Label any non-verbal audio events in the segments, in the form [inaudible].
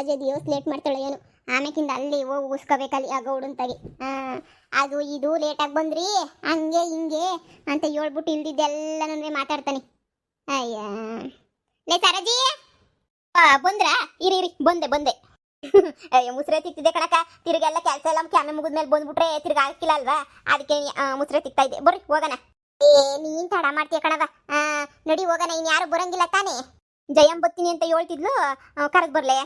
ಸರಜೆ ದಿವಸ ಲೇಟ್ ಮಾಡ್ತಾಳೆ ಏನು. ಆಮೇಕಿಂದ ಅಲ್ಲಿ ಹೋಗಿ ಉಸ್ಕೋಬೇಕಲ್ಲಿ ಆಗ ತಗಿ. ಅದು ಇದು ಲೇಟಾಗಿ ಬಂದ್ರಿ ಹಂಗೆ ಹಿಂಗೆ ಅಂತ ಹೇಳ್ಬಿಟ್ಟು ಇಲ್ದಿದ್ದೆಲ್ಲನೂ ಮಾತಾಡ್ತಾನೆ. ಅಯ್ಯ. ಲೇ ಸರಜಿ ಬಂದ್ರ? ಇರಿ ಇರಿ ಬಂದೆ ಬಂದೆ. [laughs] ಅಯ್ಯೋ ಮುಸ್ರೆ ತಿಕ್ತಿದೆ ಕಣಕ ತಿರ್ಗೆಲ್ಲ ಕೆಲಸ ಎಲ್ಲ ಕ್ಯಾಮೆ ಮುಗಿದ್ಮೇಲೆ ಬಂದ್ಬಿಟ್ರೆ ತಿರ್ಗಿ ಆಗ್ತಿಲ್ಲ ಅಲ್ವಾ? ಅದಕ್ಕೆ ಆ, ಮುಸ್ರೆ ತಿಕ್ತಾ ಇದ್ದೆ. ಬರ್ರಿ ಹೋಗೋಣ. ಏ ನೀನ್ ತಡ ಮಾಡ್ತೀಯ ಕಣವ ಆ, ನಡಿ ಹೋಗೋಣ. ಇನ್ ಯಾರು ಬರಂಗಿಲ್ಲ ತಾನೇ. ಜಯಂ ಬತ್ತೀನಿ ಅಂತ ಹೇಳ್ತಿದ್ಲು. ಕರೆದ್ ಬರ್ಲೆ.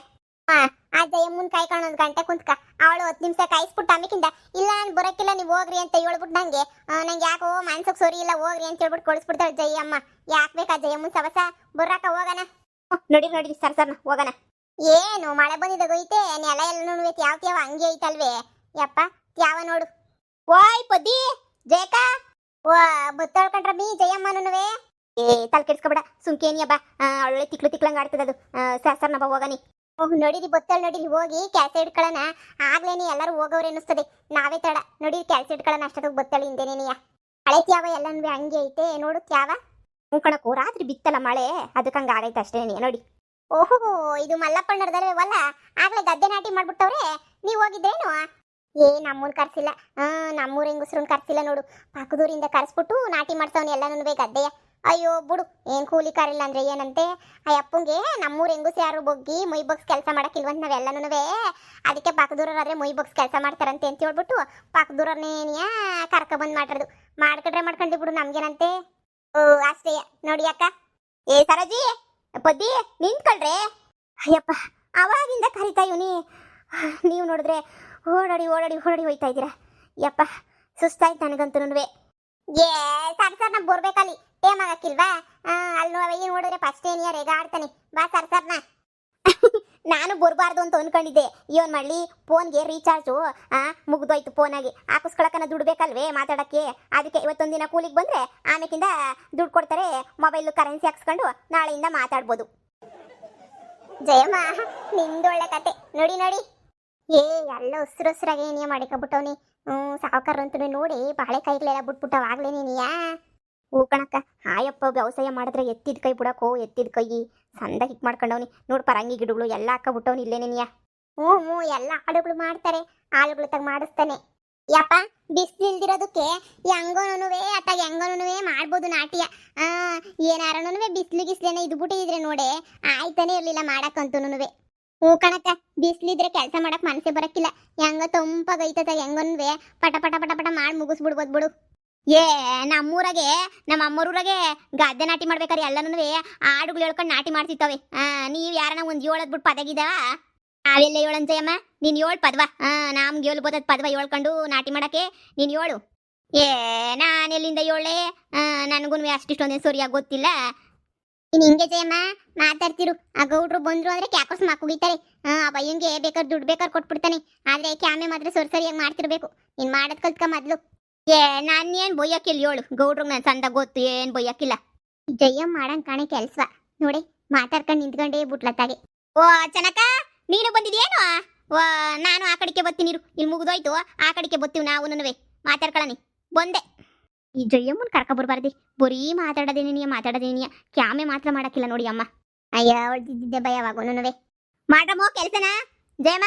ಆ, ಆ ಕೈ ಒಂದ್ ಗಂಟೆ ಕುಂತ್ಕ. ಅವಳು ಹತ್ತು ನಿಮಿಷ ಕಾಯಿಸ್ಬಿಟ್ಟು ಆಮೇಕಿಂದ ಇಲ್ಲ ನಾನು ಬರೋಕ್ಕಿಲ್ಲ ನೀವು ಹೋಗ್ರಿ ಅಂತ ಹೇಳ್ಬಿಟ್ಟು ನಂಗೆ. ನಂಗೆ ಯಾಕೋ ಮನ್ಸಕ್ ಸರಿ ಇಲ್ಲ ಹೋಗ್ರಿ ಅಂತ ಹೇಳ್ಬಿಟ್ಟು ಕಳಿಸ್ಬಿಡ್ತಾಳೆ ಜಯಮ್ಮ ಯಾಕ್ ಬೇಕಾ ಜಯಮ್ಮನ್ ಸವಸ? ಬರ್ರಾಕ ಹೋಗೋಣ. ನೋಡಿ ನೋಡಿ ಸರ್ ಸರ್ನ ಹೋಗೋಣ. ಏನು ಮಳೆ ಬಂದಿದೆ ಗೊಯ್ತೆ? ನೆಲ ಎಲ್ಲ ಯಾವ ಯಾವ ಹಂಗೆ ಐತಲ್ವೇ? ಯಪ್ಪ ಯಾವ ನೋಡು. ಓಯ್ ಪದಿ ಜಯಕ ಓ ಬತ್ತಳ್ಕೊಂಡ್ರ ಬಿ ಜಯಮ್ಮನುವೆ ಏ ತಲೆ ಕೆಡ್ಸ್ಕೊಬೇಡ ಸುಮ್ಕೇನಿ ಬಾ ಒಳ್ಳೆ ತಿಕ್ಳು ತಿಕ್ಳಂಗೆ ಆಡ್ತದ ಅದು. ಸರ್ ಸರ್ ನಾ ಹೋಗನಿ ಓಹ್, ನೋಡಿರಿ ಬತ್ತಳ್ ನೋಡಿರಿ ಹೋಗಿ ಕ್ಯಾಸೆಟ್ ಇಟ್ಕೊಳ್ಳೋಣ ಆಗ್ಲೇನೆ ಎಲ್ಲರೂ ಹೋಗೋರು ಅನ್ನಿಸ್ತದೆ. ನಾವೇ ತಡ. ನೋಡಿ ಕ್ಯಾಸೆಟ್ ಇಟ್ಕೊಳ್ಳೋಣ ಅಷ್ಟೊತ್ತಿಗೆ ಬತ್ತಳ ಹಿಂದೇನೇನಿಯ ಹಳೆ ತ್ಯಾವ ಎಲ್ಲನೂ ಹಂಗೆ ಐತೆ, ನೋಡು ತ್ಯಾವ. ಕಣಕು ರಾತ್ರಿ ಬಿತ್ತಲ್ಲ ಮಳೆ. ಅದಕ್ಕೆ ಹಂಗೆ ಆಗೈತೆ ಅಷ್ಟೇ ನೋಡಿ. ಓಹೋ, ಇದು ಮಲ್ಲಪ್ಪಣ್ಣರದಲ್ವೇ ವಲ್ಲ ಆಗ್ಲೇ ಗದ್ದೆ ನಾಟಿ ಮಾಡ್ಬಿಟ್ಟವ್ರೆ. ನೀವು ಹೋಗಿದ್ದೇನು ಏ ನಮ್ಮೂನ್ ಕರ್ಸಿಲ್ಲ. ಆ ನಮ್ಮೂರ ಹೆಂಗಸ್ರನ್ನ ಕರ್ಸಿಲ್ಲ ನೋಡು. ಪಕ್ಕದೂರಿಂದ ಕರ್ಸ್ಬಿಟ್ಟು ನಾಟಿ ಮಾಡ್ಸವ್ನಿ ಎಲ್ಲನೂ ಗದ್ದೆಯ. ಅಯ್ಯೋ ಬಿಡು, ಏನ್ ಕೂಲಿ ಕಾರಿಲ್ಲ ಅಂದ್ರೆ ಏನಂತೆ? ಆ ಅಪ್ಪಂಗೆ ನಮ್ಮೂರ್ ಹೆಂಗಸ್ ಯಾರು ಬೊಗ್ಗಿ ಮೈ ಬಗ್ಸ್ ಕೆಲಸ ಮಾಡೋಕ್ಕಿಲ್ವಂತ ನಾವೆಲ್ಲನೂ ಅದಕ್ಕೆ ಪಕ್ಕದೂರಾದ್ರೆ ಮೈ ಬಗ್ಸ್ ಕೆಲಸ ಮಾಡ್ತಾರಂತೆ ಅಂತ ಹೇಳ್ಬಿಟ್ಟು ಕರ್ಕ ಬಂದ್ ಮಾಡ್ರದು. ಮಾಡ್ಕೊಂಡ್ರೆ ಮಾಡ್ಕೊಂಡಿ ಬಿಡು ನಮ್ಗೇನಂತೆ? ಓ, ಅಷ್ಟೇ. ನೋಡಿ ಅಕ್ಕ. ಏ, ಸರಜಿ, ಪದ್ದಿ, ನಿಂತ್ಕೊಳ್ರೆ. ಅಯ್ಯಪ್ಪ, ಅವಾಗಿಂದ ಕರಿತಾ ಇವನಿ. ನೀವು ನೋಡಿದ್ರೆ ಓಡಾಡಿ ಓಡಾಡಿ ಓಡಾಡಿ ಹೋಯ್ತಾ ಇದ್ದೀರಾ. ಯಪ್ಪ ಸುಸ್ತಾಯ್ತು ನನಗಂತೂ ಏ, ಸರ್ ಸರ್, ನಮ್ಗೆ ಬರ್ಬೇಕಲ್ಲಿ. ಟೇಮ್ ಆಗಕ್ಕಿಲ್ವಾ? ಅಲ್ಲಿ ಏನ್ ನೋಡಿದ್ರೆ ಫಸ್ಟ್ ಏನಿಯ ರೇಗಾಡ್ತಾನೆ ಬಾ ಸರ್ ಸರ್ನ. [laughs] ನಾನು ಬರಬಾರ್ದು ಅಂತ ಅನ್ಕೊಂಡಿದ್ದೆ. ಇವನ್ ಮಾಡ್ಲಿ? ಫೋನ್ಗೆ ರೀಚಾರ್ಜು ಮುಗ್ದೋಯ್ತು ಫೋನಾಗಿ. ಹಾಕಿಸ್ಕೊಳಕನ ದುಡ್ಡು ಬೇಕಲ್ವೇ ಮಾತಾಡಕ್ಕೆ? ಅದಕ್ಕೆ ಇವತ್ತೊಂದಿನ ಕೂಲಿಗೆ ಬಂದ್ರೆ ಆಮೇಕಿಂದ ದುಡ್ಡು ಕೊಡ್ತಾರೆ. ಮೊಬೈಲ್ ಕರೆನ್ಸಿ ಹಾಕ್ಸ್ಕೊಂಡು ನಾಳೆಯಿಂದ ಮಾತಾಡ್ಬೋದು. ಜಯಮ್ಮ ನಿಂದೊಳ್ಳೆ ಕತೆ. ನೋಡಿ ನೋಡಿ. ಏ, ಎಲ್ಲ ಉಸಿರು ಉಸ್ರಾಗೆ ಏನೇ ಮಾಡಿಕೊಬಿಟ್ಟವ್ನಿ? ಹ್ಞೂ ಸಾವುಕಾರ ಅಂತ ನೋಡಿ ಬಾಳೆಕಾಯಿಗಳೆಲ್ಲ ಬಿಟ್ಬಿಟ್ಟವಾಗ್ಲೇ ನೀನಿಯಾ ಹೂ ಕಣಕ್ಕ. ಹಾಯಪ್ಪ ವ್ಯವಸಾಯ ಮಾಡಿದ್ರೆ ಎತ್ತಿದ ಕೈ ಬಿಡಕೋ ಎತ್ತಿದ ಕೈ. ಸಂದ ಹಿಟ್ ಮಾಡ್ಕೊಂಡವ್ನಿ. ನೋಡು ಪರಂಗಿ ಗಿಡಗಳು ಎಲ್ಲ ಹಾಕಬಿಟ್ಟವ್ನಿ ಇಲ್ಲೇ ನಿನ್ಯ. ಹ್ಞೂ ಹ್ಞೂ, ಎಲ್ಲ ಆಳುಗಳು ಮಾಡ್ತಾರೆ. ಆಳುಗಳು ತಗ ಮಾಡಿಸ್ತಾನೆ. ಯಪ್ಪ ಬಿಸಿಲು ಇಲ್ದಿರೋದಕ್ಕೆ ಹೆಂಗೋನುವೆ ಅತ್ತಾಗ ಹೆಂಗೋನುವೆ ಮಾಡ್ಬೋದು ನಾಟ್ಯ. ಆ ಏನಾರನುವೆ ಬಿಸಿಲು ಗಿಸ್ಲೇನ ಇದು ಬಿಟ್ಟಿದ್ರೆ ನೋಡೆ, ಆಯ್ತಾನೆ ಇರ್ಲಿಲ್ಲ ಮಾಡಕ್ಕಂತೂನುವೆ ಹ್ಞೂ ಕಣಕ್ಕ, ಬಿಸಿಲಿದ್ರೆ ಕೆಲಸ ಮಾಡಕ್ ಮನಸ್ಸೇ ಬರಕ್ಕಿಲ್ಲ. ಹೆಂಗ ತಂಪಾಗೈತದ ಹೆಂಗನ್ವೆ ಪಟ ಪಟ ಪಟ ಪಟ ಮಾಡಿ ಮುಗಿಸ್ಬಿಡ್ಬೋದು ಬಿಡು. ಏ, ನಮ್ಮೂರಾಗೆ, ನಮ್ಮ ಅಮ್ಮರೂರಾಗೆ ಗದ್ದೆ ನಾಟಿ ಮಾಡ್ಬೇಕಾರೆ ಎಲ್ಲನೂ ಆಡುಗಳು ಹೇಳ್ಕೊಂಡು ನಾಟಿ ಮಾಡ್ತಿತ್ತವೆ. ನೀವ್ ಯಾರನ ಒಂದ್ ಏಳದ್ ಬಿಟ್ಟು ಪದಗಿದಾವ? ನಾವೆಲ್ಲ ಏಳಂಜಯ್ಯಮ್ಮ ನೀನ್ ಏಳ್ ಪದ್ವ. ನಮ್ಗೆ ಹೇಳ್ಬೋದದ್ ಪದ್ವ ಹೇಳ್ಕೊಂಡು ನಾಟಿ ಮಾಡಕ್ಕೆ ನೀನ್ ಏಳು. ಏ, ನಾನು ಎಲ್ಲಿಂದ ಏಳೆ? ನನಗೂ ಅಷ್ಟಿಷ್ಟೊಂದೇ ಸರಿಯಾಗಿ ಗೊತ್ತಿಲ್ಲ. ನೀನ್ ಹಿಂಗೆ ಜಯಮ್ಮ, ಮಾತಾಡ್ತಿರು. ಆ ಗೌಡ್ರು ಬಂದ್ರು ಅಂದ್ರೆ ಕ್ಯಾಕೋಸ್ ಮಕ್ಕುಗಿತಾರೆ ಆ ಬಯ್ಯಂಗೆ ಬೇಕಾದ್ರೆ ದುಡ್ಡು ಬೇಕಾದ್ರೆ ಕೊಟ್ಬಿಡ್ತಾನೆ. ಆದ್ರೆ ಕ್ಯಾಮೆ ಮಾತ್ರ ಸರಿ ಸರಿಯಾಗಿ ಮಾಡ್ತಿರ್ಬೇಕು. ನೀನ್ ಮಾಡದ್ ಕಲ್ತ್ಕ ಮೊದ್ಲು. ಏ ನಾನೇನ್ ಬೊಯ್ಯಕ್ಕಿಲ್ಲ ಹೇಳು. ಗೌಡ್ರು ನನ್ ಸಂದ ಗೊತ್ತು ಏನ್ ಬೊಯ್ಯಕ್ಕಿಲ್ಲ ಜಯಮ್ಮ ಮಾಡಂಗ್ ಕಾಣೆ ಕೆಲ್ಸ. ನೋಡಿ, ಮಾತಾಡ್ಕೊಂಡ್ ನಿಂತ್ಕೊಂಡೇ ಬುಟ್ಲತ್ತಾಗೆ. ಓ, ಚನಕ, ನೀನು ಬಂದಿದ್ಯೇನು? ಓ, ನಾನು ಆ ಕಡೆಗೆ ಬರ್ತೀನಿ ಇಲ್ಲಿ ಮುಗಿದೋಯ್ತು. ಆ ಕಡೆಗೆ ಬರ್ತೀವಿ ನಾವು ಮಾತಾಡ್ಕೊಳ್ಳಿ ಬಂದೆ. ಈ ಜಯಮ್ಮನ್ ಕರ್ಕ ಬರ್ಬಾರ್ದಿ. ಬರೀ ಮಾತಾಡೋದೇನಿಯ ಮಾತಾಡೋದೇನಿಯ ಕ್ಯಾಮೆ ಮಾತ್ರ ಮಾಡಕ್ಕಿಲ್ಲ ನೋಡಿ ಅಮ್ಮ. ಅಯ್ಯ ಹೊಳ್ತಿದ್ದೆ ಭಯವಾಗೋನುವೆ ಮಾಡ್ರಮ್ಮೋ ಕೆಲ್ಸನ. ಜಯಮ್ಮ.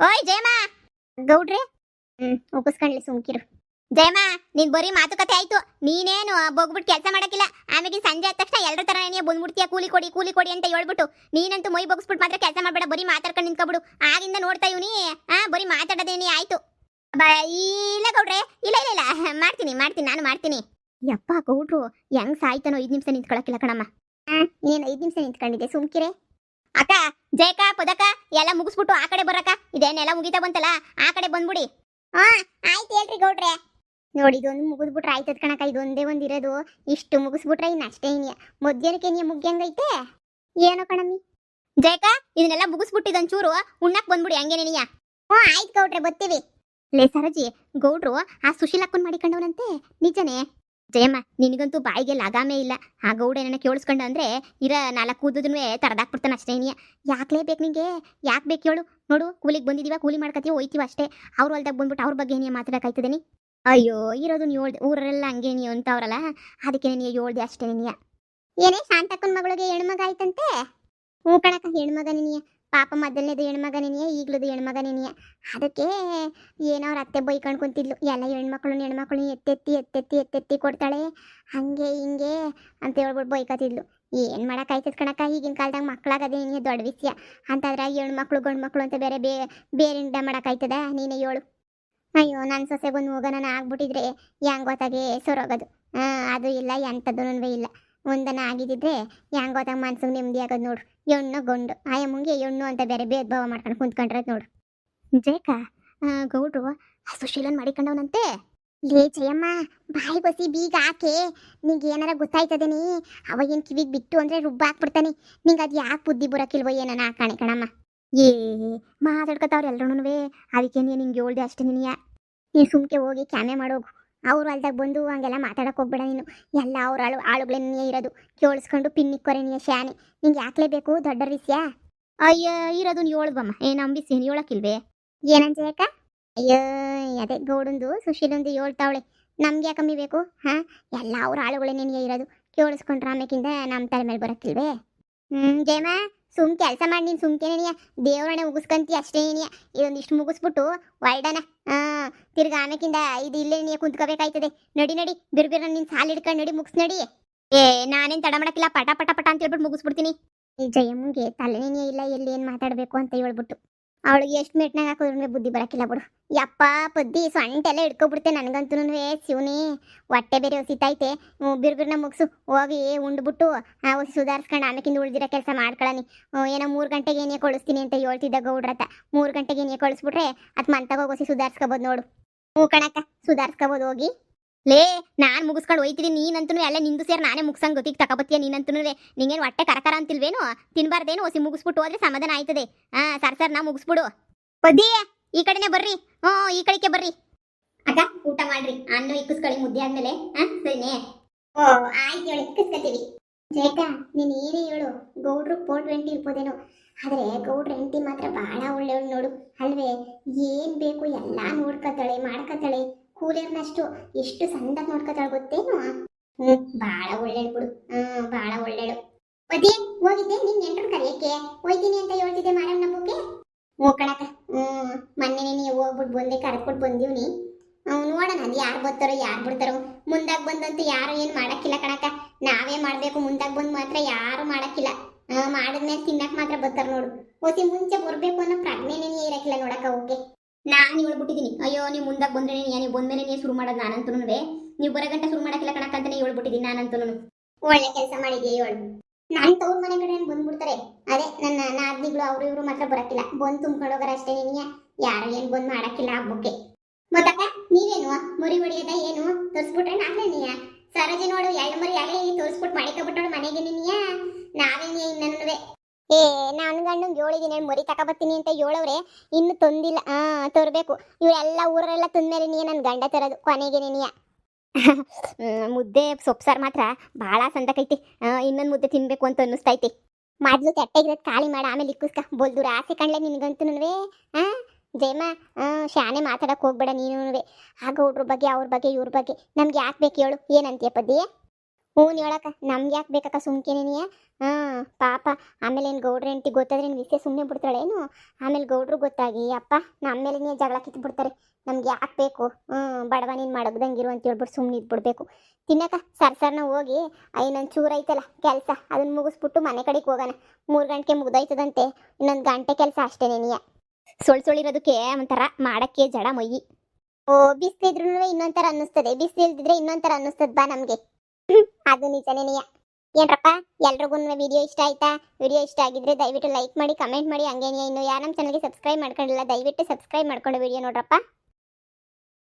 ಓಯ್, ಜಯಮ್ಮ. ಗೌಡ್ರೆ. ಹ್ಮ್, ಒಪ್ಪಿಸ್ಕೊಂಡ್ಲಿ ಸುಮ್ಕಿರು. ಜಯಮ್ಮ ನಿನ್ ಬರೀ ಮಾತುಕತೆ ಆಯ್ತು. ನೀನೇನು ಬೋಗ್ಬಿಟ್ಟು ಕೆಲಸ ಮಾಡಕ್ಕಿಲ್ಲ? ಆಮೇಲೆ ಸಂಜೆ ಆದ ತಕ್ಷಣ ಎಲ್ಲರ ತರ ನೀನು ಬಂದ್ಬಿಡ್ತೀಯ? ಕೂಲಿ ಕೊಡಿ ಕೂಲಿ ಕೊಡಿ ಅಂತ ಹೇಳ್ಬಿಟ್ಟು ನೀನಂತೂ ಮೈ ಬಗ್ಸ್ಬಿಟ್ಟು ಮಾತ್ರ ಕೆಲಸ ಮಾಡಬೇಡ, ಬರೀ ಮಾತಾಡ್ಕೊಂಡು ನಿಂತ್ಕೊಬಿಡು. ಆಗಿಂದ ನೋಡ್ತಾ ಇವ್ನಿ. ಆ, ಬರೀ ಮಾತಾಡೋದೇನಿ ಆಯ್ತು. ಇಲ್ಲ ಗೌಡ್ರೆ, ಇಲ್ಲ ಇಲ್ಲ ಇಲ್ಲ. ಮಾಡ್ತೀನಿ ಮಾಡ್ತೀನಿ, ನಾನು ಮಾಡ್ತೀನಿ. ಯಪ್ಪ ಗೌಡ್ರು, ಹೆಂಗ್ ಸಾಯ್ತಾನೋ ಐದ್ ನಿಮಿಷ ನಿಂತ್ಕೊಳಕ್ಕಿಲ್ಲ ಕಣಮ್ಮ. ನೀನು ಐದ್ ನಿಮಿಷ ನಿಂತ್ಕೊಂಡಿದ್ದೆ, ಸುಮ್ಕಿರೆ. ಅಕ್ಕ ಜಯಕ ಪದಕ ಎಲ್ಲ ಮುಗಿಸ್ಬಿಟ್ಟು ಆ ಕಡೆ ಬರಕ ಇದೇನೆಲ್ಲ ಮುಗಿತಾ ಬಂತಲ್ಲ, ಆ ಕಡೆ ಬಂದ್ಬಿಡಿ. ಹಾ, ಆಯ್ತು ಹೇಳ್ರಿ ಗೌಡ್ರೆ. ನೋಡಿ, ಇದೊಂದು ಮುಗಿದ್ಬಿಟ್ರೆ ಆಯ್ತದ ಕಣಕ ಇದೊಂದೇ ಒಂದು ಇರೋದು. ಇಷ್ಟು ಮುಗಿಸ್ಬಿಟ್ರೆ ಇನ್ನು ಅಷ್ಟೇ ಇನ್ಯ. ಮಧ್ಯಾಹ್ನಕ್ಕೆ ನೀ ಮುಗ್ಯಂಗೈತೆ? ಏನೋ ಕಣಮ್ಮಿ. ಜಯಕ ಇದನ್ನೆಲ್ಲ ಮುಗಿಸ್ಬಿಟ್ಟಿದ್ದೊಂದು ಚೂರು ಉಣ್ಣಕ್ ಬಂದ್ಬಿಡಿ ಹಂಗೆ ನೀನಿಯ ಹ್ಞೂ, ಆಯ್ತು ಗೌಡ್ರೆ, ಬರ್ತೀವಿ. ಲೇ ಸರಜಿ, ಗೌಡ್ರು ಆ ಸುಶೀಲಕ್ಕನ್ ಮಾಡಿಕೊಂಡವನಂತೆ? ನಿಜನೇ. ಜಯಮ್ಮ, ನಿನಗಂತೂ ಬಾಯಿಗೆ ಲಗಾಮೇ ಇಲ್ಲ. ಆ ಗೌಡ ಏನನ್ನ ಕೇಳಿಸ್ಕೊಂಡ ಅಂದ್ರೆ ಇರ ನಾಲ್ಕು ಕೂದದ್ರೂ ತರದಾಕ್ಬಿಡ್ತಾನೆ ಅಷ್ಟೇ ನೀ ಯಾಕ್ಲೇ ಬೇಕು ನಿಂಗೆ? ಯಾಕೆ ಬೇಕು ಹೇಳು? ನೋಡು, ಕೂಲಿಗೆ ಬಂದಿದೀವ, ಕೂಲಿ ಮಾಡ್ಕತೀವಿ ಹೋಯ್ತೀವಿ ಅಷ್ಟೇ. ಅವ್ರ ಹೊಲ್ದಾಗ ಬಂದ್ಬಿಟ್ಟು ಅವ್ರ ಬಗ್ಗೆ ಏನೇ ಮಾತಾಡಕ್ಕಾಯ್ತದೆ ನೀ ಅಯ್ಯೋ, ಇರೋದು ನೀವು ಹೇಳ್ದೆ ಊರಲ್ಲ ಹಂಗೆ ನೀವು ಅಂತವ್ರಲ್ಲ, ಅದಕ್ಕೆ ನೀ ಹೇಳ್ದೆ ಅಷ್ಟೇ ನೀನಿಯ ಏನೇ ಶಾಂತಕ್ಕನ ಮಗಳಿಗೆ ಹೆಣ್ಮಗ ಆಯ್ತಂತೆ? ಹ್ಞೂ ಕಣಕ್ಕ, ಹೆಣ್ಮಗ ನಿನಿಯ ಪಾಪ ಮೊದಲನೇದು ಹೆಣ್ಮಗ ನಿನಿಯ ಈಗ್ಲದು ಹೆಣ್ಮಗ ನಿನಿಯ ಅದಕ್ಕೆ ಏನೋ ಅತ್ತೆ ಬೈಕೊಂಡು ಕುಂತಿದ್ಲು. ಎಲ್ಲ ಹೆಣ್ಮಕ್ಳು ಹೆಣ್ಮಕ್ಳು ಎತ್ತೆತ್ತಿ ಎತ್ತೆತ್ತಿ ಎತ್ತೆತ್ತಿ ಕೊಡ್ತಾಳೆ. ಹಂಗೆ ಹಿಂಗೆ ಅಂತ ಹೇಳ್ಬಿಟ್ಟು ಬೈಕತ್ತಿದ್ಲು. ಏನು ಮಾಡೋಕ್ಕಾಯ್ತದ ಕಣಕ್ಕ, ಈಗಿನ ಕಾಲದಾಗ ಮಕ್ಳಾಗದೆ ನಿನಗೆ ದೊಡ್ಡ ವಿಷಯ. ಅಂತಂದ್ರೆ ಹೆಣ್ಮಕ್ಳು ಗಂಡು ಮಕ್ಳು ಅಂತ ಬೇರೆ ಬೇ ಬೇರೆ ಮಾಡೋಕ್ಕಾಯ್ತದ ನೀನೇ ಹೇಳು. ಅಯ್ಯೋ ನನ್ನ ಸೊಸೆಗೊಂದು ಹೋಗೋಣ ಆಗ್ಬಿಟ್ಟಿದ್ರೆ ಯಾಂಗ್ ಗೊತ್ತಾಗೆ ಸೊರೋಗೋದು ಅದು ಇಲ್ಲ ಎಂಥದ್ದು ಇಲ್ಲ. ಒಂದನ ಆಗಿದ್ದಿದ್ರೆ ಯಾಂಗ್ ಗೊತ್ತಾಗ ಮನ್ಸಿಗೆ ನೆಮ್ಮದಿ ಆಗೋದು ನೋಡು ಹೆಣ್ಣು ಆಯ ಮುಂಗೆ ಹೆಣ್ಣು ಅಂತ ಬೇರೆ ಭೇದಭಾವ ಮಾಡ್ಕೊಂಡು ಕುಂತ್ಕೊಂಡ್ರದ್ ನೋಡು ಜೇಕ ಗೌಡ್ರು ಸುಶೀಲನ್ ಮಾಡಿಕೊಂಡವನಂತೆ. ಲೇ ಜಯಮ್ಮ, ಬಾಯಿ ಬಸಿ ಬೀಗ ಹಾಕೆ. ನಿಂಗೆ ಏನಾರ ಗೊತ್ತಾಯ್ತದೇನಿ ಅವ ಏನು ಕಿವಿಗೆ ಬಿಟ್ಟು ಅಂದ್ರೆ ರುಬ್ಬ ಹಾಕ್ಬಿಡ್ತಾನೆ ನಿಂಗೆ ಅದು ಯಾಕೆ ಬುದ್ಧಿ ಬರೋಕ್ಕಿಲ್ವೋ ಏನನ? ಹಾಕಾಣೆ ಕಣಮ್ಮ. ಏ, ಮಾತಾಡ್ಕೊತಾವ್ರೆ ಎಲ್ರೂ ಅದಕ್ಕೆ ನೀನು ಹಿಂಗೆ ಹೇಳ್ದೆ ಅಷ್ಟೇ ನಿನಯ. ನೀನು ಸುಮ್ಕೆ ಹೋಗಿ ಕ್ಯಾಮೆ ಮಾಡೋಗು. ಅವ್ರು ಅಲ್ದಾಗ ಬಂದು ಹಂಗೆಲ್ಲ ಮಾತಾಡಕ್ಕೆ ಹೋಗ್ಬೇಡ ನೀನು. ಎಲ್ಲ ಅವ್ರ ಆಳು, ಆಳುಗಳೇ ಇರೋದು. ಕೇಳಿಸ್ಕೊಂಡು ಪಿನ್ನಿಕ್ಕೊರೆ ನೀ ಶಾನೆ ನಿಂಗೆ ಯಾಕಲೇಬೇಕು ದೊಡ್ಡ ವಿಷಯ? ಅಯ್ಯೋ, ಇರೋದು ನೀ ಹೇಳ್ಬಮ್ಮ ಏ ಅಂಬಿಸಿ ಹೇಳಕ್ಕಿಲ್ವೇ ಏನಂತ ಅಯ್ಯೋ, ಅದೇ ಗೌಡಂದು, ಸುಶೀಲಂದು ಹೇಳ್ತಾವಳೆ ನಮ್ಗೆ ಯಾಕಮ್ಮಿ ಬೇಕು, ಹಾಂ? ಎಲ್ಲ ಅವ್ರ ಆಳುಗಳೇ ನಿನಗೆ ಇರೋದು. ಕೇಳಿಸ್ಕೊಂಡ್ರೆ ಆಮೇಕಿಂದ ನಮ್ಮ ತಲೆ ಮೇಲೆ ಬರಕ್ಕಿಲ್ವೇ? ಹ್ಞೂ ಜಯಮ್ಮ? ಸುಮ್ ಕೆಲಸ ಮಾಡಿ, ನೀನು ಸುಮ್ಕೆ ನೀಯ ದೇವರನ್ನೇ ಮುಗಿಸ್ಕಂತಿ ಅಷ್ಟೇ ಏನಿಯ ಇದೊಂದಿಷ್ಟು ಮುಗಿಸ್ಬಿಟ್ಟು ವೈಡನ ಹಾಂ ತಿರ್ಗಾ ಆಮೇಕಿಂದ ಇದು ಇಲ್ಲೇ ನೀ ಕುಂತ್ಕೋಬೇಕಾಯ್ತದೆ. ನಡಿ ನಡಿ, ಬಿರ್ ನಿನ್ ಸಾಲ ಹಿಡ್ಕೊಂಡು ನಡಿ, ಮುಗಿಸ್ ನಡಿ. ಏ, ನಾನೇನ್ ತಡ ಮಾಡಕ್ಕಿಲ್ಲ, ಪಟ ಪಟ ಪಟ ಅಂತ ಹೇಳ್ಬಿಟ್ಟು ಮುಗಿಸ್ಬಿಡ್ತೀನಿ. ಈ ಜಯಮ್ಮಂಗೆ ತಲೆನೇ ಇಲ್ಲ, ಎಲ್ಲಿ ಏನ್ ಮಾತಾಡ್ಬೇಕು ಅಂತ ಹೇಳ್ಬಿಟ್ಟು. ಅವಳಿಗೆ ಎಷ್ಟು ಮೆಟ್ನಾಗ ಹಾಕೋದ್ರೂ ಬುದ್ಧಿ ಬರಕಿಲ್ಲ ಬಿಡು. ಯಪ್ಪ ಪದ್ದಿ ಸೊಂಟೆಲ್ಲ ಇಟ್ಕೊಬಿಡ್ತೆ ನನಗಂತೂ ಶಿವನಿ. ಹೊಟ್ಟೆ ಬೇರೆ ಹೊಸಿತೈತೆ ಬಿರುಬಿರ್ನ ಮುಗಿಸು. ಹೋಗಿ ಉಂಡ್ಬಿಟ್ಟು ಸುಧಾರಿಸ್ಕೊಂಡು ಆಮೇಕಿಂದ ಉಳಿದಿರೋ ಕೆಲಸ ಮಾಡ್ಕೊಳ್ಳಿ ಏನೋ ಮೂರು ಗಂಟೆಗೆ ಏನೇ ಕಳಿಸ್ತೀನಿ ಅಂತ ಹೇಳ್ತಿದ್ದ ಗೌಡ್ರತ್ತ ಮೂರು ಗಂಟೆಗೆ ಏನೇ ಕಳಿಸ್ಬಿಟ್ರೆ ಅದು ಮಂತಾಗ ಹೋಗಿ ಸುಧಾರಿಸ್ಕೋಬೋದು ನೋಡು. ಹ್ಞೂ ಕಣಕ್ಕ, ಸುಧಾರಿಸ್ಕೋಬೋದು ಹೋಗಿ. ಲೇ, ನಾನು ಮುಗಿಸ್ಕೊಂಡು ಹೋಯ್ತೀನಿ ನೀನಂತೂ ಎಲ್ಲ ನಿಂದು ಸೇರಿ ನಾನೇ ಮುಗಿಸಂಗೆ ಗೊತ್ತಿಗೆ ತಗೋಬತ್ತೀಯ ನೀನಂತೂ ನಿಂಗೇನು ಹೊಟ್ಟೆ ಕರಕರ ಅಂತಿಲ್ವೇನು? ತಿನ್ಬಾರ್ದೇನು? ಹೊಸಿ ಮುಗಿಸ್ಬಿಟ್ಟು ಹೋದ್ರೆ ಸಮಾಧಾನ ಆಯ್ತದೆ. ಹಾ, ಸರ್ ಸರ್, ನಾ ಮುಗಿಸ್ಬಿಡು. ಪದ್ದಿ ಈ ಕಡೆನೆ ಬರ್ರಿ. ಹ್ಞೂ, ಈ ಕಡೆಗೆ ಬರ್ರಿ. ಅಕ್ಕ, ಊಟ ಮಾಡ್ರಿ. ಅನ್ನ ಇಕ್ಕಿಸ್ಕೊಳ್ಳಿ ಮುದ್ದೆ ಆದ್ಮೇಲೆ. ಹಾಂ, ಸರಿನೇ? ಓ, ಆಯ್ತು ಹೇಳಿ ಇಕ್ಕಿಸ್ಕೊತೀವಿ ಜಯಕ ನೀನು ಏನೇ ಹೇಳು, ಗೌಡ್ರು ಪೋಟ್ ರೆಂಟಿ ಇರ್ಬೋದೇನು. ಆದರೆ ಗೌಡ್ರ ಹೆಂಡತಿ ಮಾತ್ರ ಭಾಳ ಒಳ್ಳೆಯವಳು ನೋಡು. ಅಲ್ವೇ, ಏನು ಬೇಕು ಎಲ್ಲ ನೋಡ್ಕೊತಾಳೆ, ಮಾಡ್ಕೊತಾಳೆ. ಕೂಲಿಯರ್ನಷ್ಟು ಎಷ್ಟು ಸಂದಾಗ ನೋಡ್ಕೊತಾಳ ಗೊತ್ತೇನು? ಹ್ಮ್, ಬಾಳ ಒಳ್ಳೇಳು ಬಿಡು. ಹ್ಮ್, ಬಾಳ ಒಳ್ಳೇಳು. ಪದಿ ಹೋಗಿದ್ದೆ, ನಿನ್ ನೆಂಟ್ರು ಕರೆಯಕ್ಕೆ? ಹೋಯ್ತೀನಿ ಅಂತ ಹೇಳ್ತಿದ್ದೆ ಮಾರಮ್ಮ ಹಬ್ಬಕ್ಕೆ ಹ್ಞೂ ಕಣಕ ಹ್ಞೂ ಮೊನ್ನೆ ನೀವು ಹೋಗ್ಬಿಟ್ಟು ಬಂದೆ ಕರೆದ್ಬಿಟ್ಟು ಬಂದೀವ್ನಿ. ಅವ್ನು ನೋಡೋಣ, ಅದು ಯಾರು ಬರ್ತಾರೋ, ಯಾರು ಬಿಡ್ತಾರೋ. ಮುಂದಾಗ ಬಂದಂತೂ ಯಾರು ಏನು ಮಾಡಕ್ಕಿಲ್ಲ ಕಣಕ ನಾವೇ ಮಾಡಬೇಕು, ಮುಂದಾಗ ಬಂದು ಮಾತ್ರ ಯಾರು ಮಾಡಕ್ಕಿಲ್ಲ. ಮಾಡಿದ್ಮೇಲೆ ತಿನ್ನಕ್ ಮಾತ್ರ ಬರ್ತಾರ ನೋಡು. ಹೋಸಿ, ಮುಂಚೆ ಬರ್ಬೇಕು ಅನ್ನೋ ಪ್ರಜ್ಞೆನೇ ಇರಕ್ಕಿಲ್ಲ ನೋಡಕ್ಕ ಹೋಗಿ ನಾನು ಹೇಳ್ಬಿಟ್ಟಿದ್ದೀನಿ ಅಯ್ಯೋ, ನೀವು ಮುಂದಕ್ಕೆ ಬಂದ್ರೆ ನೀವು ಬಂದ್ಮೇಲೆ ನೀವು ಶುರು ಮಾಡೋದು ನಾನಂತೂ ನೀವು ಬರೋ ಗಂಟೆ ಶುರು ಮಾಡಕ್ಕಿಲ್ಲ ಕಣಕ್ಕಂತಾನೆ ಹೇಳ್ಬಿಟ್ಟಿದ್ದೀನಿ ನಾನಂತೂ ಒಳ್ಳೆ ಕೆಲಸ ಮಾಡಿದ್ಯಾ ಹೇಳು ನಾನು ತವ್ರ ಮನೆ ಕಡೆ ಬಂದ್ಬಿಡ್ತಾರೆ? ಅದೇ, ನನ್ನ ನಾದ್ನಿಗಳು ಅವರು ಇವರು ಮಾತ್ರ ಬರಕ್ಕಿಲ್ಲ. ಬಂದು ತುಂಬ್ಕೊಂಡು ಹೋಗಾರ ಅಷ್ಟೇ ನಿನಗೆ. ಯಾರು ಏನು ಬಂದು ಮಾಡೋಕ್ಕಿಲ್ಲ ಹಬ್ಬಕ್ಕೆ. ಮತ್ತಕ್ಕ, ನೀವೇನು? ಮರಿ ಹೊಡಿಯದ ಏನು? ತೋರಿಸ್ಬಿಟ್ರೆ ನಾನೇ ನೀಯ? ಸರೋಜಿ ನೋಡು ಎರಡು ಮರಿ ಆಗಲೇ ತೋರಿಸ್ಬಿಟ್ಟು ಮಾಡಿಕೊಬಿಟ್ಟೋಳು ಮನೆಗೆ ನೀನಿಯ? ನಾವೇನೇ ಇನ್ನನ್ನುವೆ? ಏ, ನಾನು ಗಂಡು ಹೇಳಿದ್ದೀನಿ ಮರಿ ತಗೊಬತ್ತೀನಿ ಅಂತ ಹೇಳವ್ರೆ, ಇನ್ನು ತಂದಿಲ್ಲ, ಆ, ತರಬೇಕು. ಇವರೆಲ್ಲ ಊರೆಲ್ಲ ತಂದ್ಮೇಲೆ ನೀ ನನ್ನ ಗಂಡ ತರೋದು, ಕೊನೆಗೆ ನೀನಿಯ ಮುದ್ದೆ ಸೊಪ್ಸಾರು ಮಾತ್ರ ಭಾಳ ಸಂದಕೈತಿ. ಇನ್ನೊಂದು ಮುದ್ದೆ ತಿನ್ಬೇಕು ಅಂತ ಅನ್ನಿಸ್ತೈತಿ. ಮೊದಲು ಕೆಟ್ಟಾಗಿರೋದು ಖಾಲಿ ಮಾಡ, ಆಮೇಲೆ ಇಕ್ಕುಸ್ಕ. ಬೋಲ್ದೂರ ಆಸೆ ಕಣ್ಲೆ ನನ್ವೆ ಹಾ ಜಯಮ್ಮ ಶಾನೆ ಮಾತಾಡಕ್ ಹೋಗ್ಬೇಡ ನೀನು ಆ ಹುಡ್ರ ಬಗ್ಗೆ, ಅವ್ರ ಬಗ್ಗೆ, ಇವ್ರ ಬಗ್ಗೆ. ನಮ್ಗೆ ಯಾಕೆ ಬೇಕು ಹೇಳು ಏನಂತೀಯ ಪದ್ದಿ ಹ್ಞೂ ಹೇಳಕ್ಕ ನಮ್ಗೆ ಯಾಕೆ ಬೇಕಕ್ಕ ಸುಮ್ಕೆನೇನಿಯ ಹಾಂ, ಪಾಪ, ಆಮೇಲೆ ಏನು ಗೌಡ್ರ ಹೆಂಡತಿ ಗೊತ್ತಾದ್ರೆ ಏನು ವಿಷಯ ಸುಮ್ಮನೆ ಬಿಡ್ತಾಳೇನು ಆಮೇಲೆ ಗೌಡ್ರು ಗೊತ್ತಾಗಿ, ಅಪ್ಪ ನಮ್ಮೇಲೆ ನೀ ಜಗಳ ಕಿತ್ತು ಬಿಡ್ತಾರೆ. ನಮ್ಗೆ ಯಾಕೆ ಬೇಕು? ಹ್ಞೂ, ಬಡವ ನೀನು ಮಡಗ್ದಂಗಿರು ಅಂತ ಹೇಳ್ಬಿಟ್ಟು ಸುಮ್ಮನೆ ಇದ್ಬಿಡ್ಬೇಕು ತಿನ್ನಕ ಸರ್ ಸರ್ನ ಹೋಗಿ ಇನ್ನೊಂದು ಚೂರು ಐತಲ್ಲ, ಕೆಲಸ ಅದನ್ನ ಮುಗಿಸ್ಬಿಟ್ಟು ಮನೆ ಕಡೆಗೆ ಹೋಗೋಣ. ಮೂರು ಗಂಟೆಗೆ ಮುಗ್ದೈತದಂತೆ ಇನ್ನೊಂದು ಗಂಟೆ ಕೆಲಸ ಅಷ್ಟೇ ನೀನಿಯ ಸುಳ್ ಸುಳಿರೋದಕ್ಕೆ ಒಂಥರ ಮಾಡಕ್ಕೆ ಜಡ ಮೊಯ್ಯಿ ಓ ಬಿಸಿಲಿದ್ರು ಇನ್ನೊಂಥರ ಅನ್ನಿಸ್ತದೆ ಬಿಸಿಲಿಲ್ದಿದ್ರೆ ಇನ್ನೊಂಥರ ಅನ್ನಿಸ್ತದ ಬಾ ನಮಗೆ. ಅದು ನಿಜನೇ ನೀಯ ಏನ್ರಪ್ಪ, ಎಲ್ರಿಗೂ ವಿಡಿಯೋ ಇಷ್ಟ ಆಯ್ತಾ? ವಿಡಿಯೋ ಇಷ್ಟ ಆಗಿದ್ರೆ ದಯವಿಟ್ಟು ಲೈಕ್ ಮಾಡಿ ಕಮೆಂಟ್ ಮಾಡಿ ಹಂಗೇನೆ ಇನ್ನು ಯಾರು ನಮ್ಮ ಚಾನಲ್ಗೆ ಸಬ್ಸ್ಕ್ರೈಬ್ ಮಾಡ್ಕೊಂಡಿಲ್ಲ, ದಯವಿಟ್ಟು ಸಬ್ಸ್ಕ್ರೈಬ್ ಮಾಡ್ಕೊಂಡು ವಿಡಿಯೋ ನೋಡ್ರಪ್ಪ.